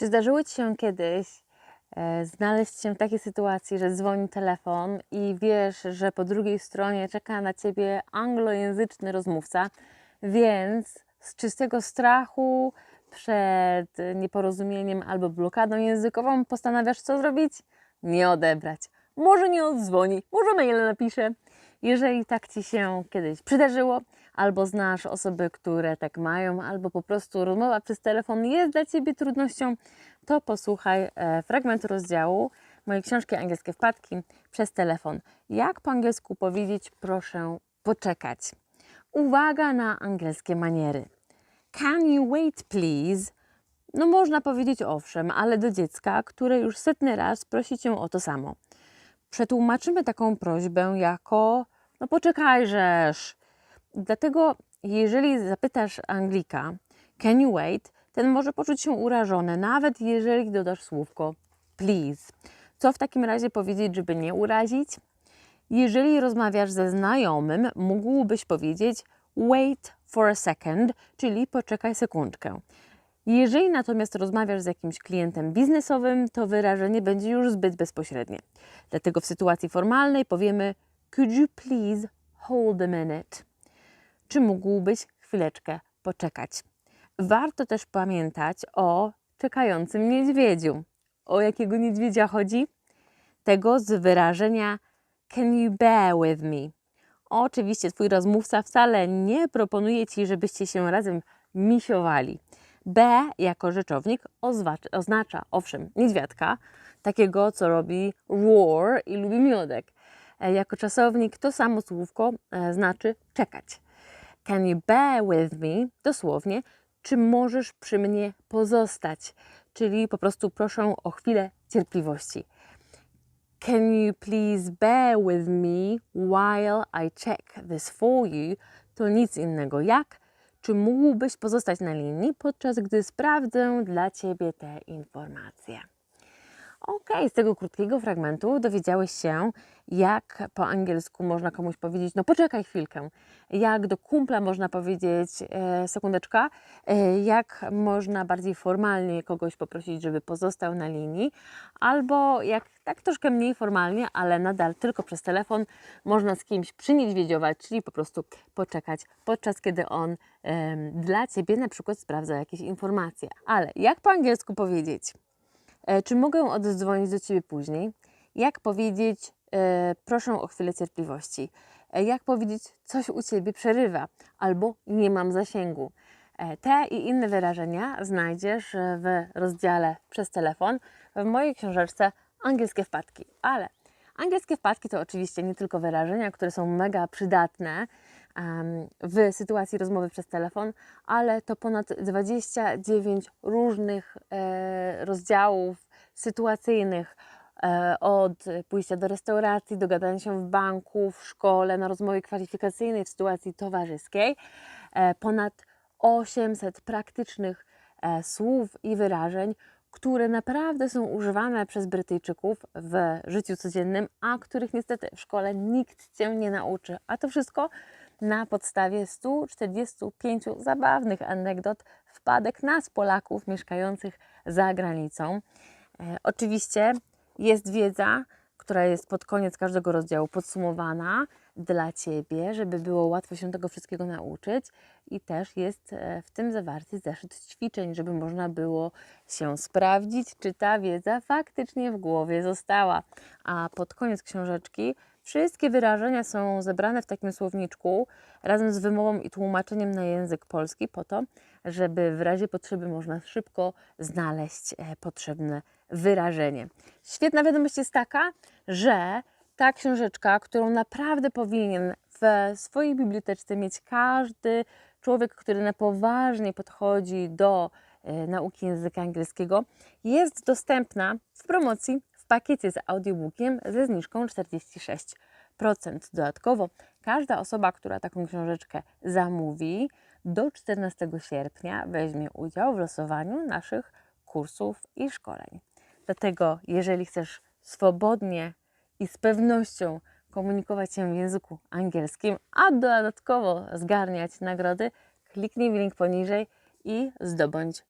Czy zdarzyło Ci się kiedyś e, znaleźć się w takiej sytuacji, że dzwoni telefon i wiesz, że po drugiej stronie czeka na Ciebie anglojęzyczny rozmówca, więc z czystego strachu przed nieporozumieniem albo blokadą językową postanawiasz co zrobić? Nie odebrać. Może nie odzwoni, może maile napisze. Jeżeli tak Ci się kiedyś przydarzyło, albo znasz osoby, które tak mają, albo po prostu rozmowa przez telefon jest dla Ciebie trudnością, to posłuchaj e, fragmentu rozdziału mojej książki Angielskie Wpadki przez telefon. Jak po angielsku powiedzieć proszę poczekać? Uwaga na angielskie maniery. Can you wait please? No można powiedzieć owszem, ale do dziecka, które już setny raz prosi Cię o to samo. Przetłumaczymy taką prośbę jako no poczekajżesz. Dlatego jeżeli zapytasz Anglika can you wait, ten może poczuć się urażony, nawet jeżeli dodasz słówko please. Co w takim razie powiedzieć, żeby nie urazić? Jeżeli rozmawiasz ze znajomym, mógłbyś powiedzieć wait for a second, czyli poczekaj sekundkę. Jeżeli natomiast rozmawiasz z jakimś klientem biznesowym, to wyrażenie będzie już zbyt bezpośrednie. Dlatego w sytuacji formalnej powiemy Could you please hold a minute? Czy mógłbyś chwileczkę poczekać? Warto też pamiętać o czekającym niedźwiedziu. O jakiego niedźwiedzia chodzi? Tego z wyrażenia Can you bear with me? Oczywiście Twój rozmówca wcale nie proponuje Ci, żebyście się razem misiowali. B jako rzeczownik oznacza, owszem, niedźwiadka, takiego, co robi roar i lubi miodek. E, Jako czasownik to samo słówko e, znaczy czekać. Can you bear with me? Dosłownie, czy możesz przy mnie pozostać? Czyli po prostu proszę o chwilę cierpliwości. Can you please bear with me while I check this for you? To nic innego jak, czy mógłbyś pozostać na linii, podczas gdy sprawdzę dla Ciebie te informacje. Ok, z tego krótkiego fragmentu dowiedziałeś się, jak po angielsku można komuś powiedzieć, no poczekaj chwilkę, jak do kumpla można powiedzieć, e, sekundeczka, e, jak można bardziej formalnie kogoś poprosić, żeby pozostał na linii, albo jak tak troszkę mniej formalnie, ale nadal tylko przez telefon można z kimś przyniedźwiedziować, czyli po prostu poczekać, podczas kiedy on em, dla Ciebie na przykład sprawdza jakieś informacje. Ale jak po angielsku powiedzieć? E, Czy mogę oddzwonić do Ciebie później? Jak powiedzieć, e, proszę o chwilę cierpliwości? E, Jak powiedzieć, coś u Ciebie przerywa? Albo nie mam zasięgu. Te i inne wyrażenia znajdziesz w rozdziale przez telefon w mojej książeczce Angielskie wpadki. Ale angielskie wpadki to oczywiście nie tylko wyrażenia, które są mega przydatne w sytuacji rozmowy przez telefon, ale to ponad 29 różnych e, rozdziałów sytuacyjnych. e, Od pójścia do restauracji, do gadania się w banku, w szkole, na rozmowie kwalifikacyjnej, w sytuacji towarzyskiej. E, Ponad 800 praktycznych słów i wyrażeń, które naprawdę są używane przez Brytyjczyków w życiu codziennym, a których niestety w szkole nikt cię nie nauczy. A to wszystko na podstawie 145 zabawnych anegdot, wpadek nas, Polaków mieszkających za granicą. E, oczywiście jest wiedza, która jest pod koniec każdego rozdziału podsumowana dla Ciebie, żeby było łatwo się tego wszystkiego nauczyć. I też jest e, w tym zawarty zeszyt ćwiczeń, żeby można było się sprawdzić, czy ta wiedza faktycznie w głowie została. A pod koniec książeczki wszystkie wyrażenia są zebrane w takim słowniczku razem z wymową i tłumaczeniem na język polski, po to, żeby w razie potrzeby można szybko znaleźć e, potrzebne wyrażenie. Świetna wiadomość jest taka, że ta książeczka, którą naprawdę powinien w swojej bibliotece mieć każdy człowiek, który na poważnie podchodzi do e, nauki języka angielskiego, jest dostępna w promocji pakiecie z audiobookiem ze zniżką 46%. Dodatkowo każda osoba, która taką książeczkę zamówi, do 14 sierpnia weźmie udział w losowaniu naszych kursów i szkoleń. Dlatego, jeżeli chcesz swobodnie i z pewnością komunikować się w języku angielskim, a dodatkowo zgarniać nagrody, kliknij w link poniżej i zdobądź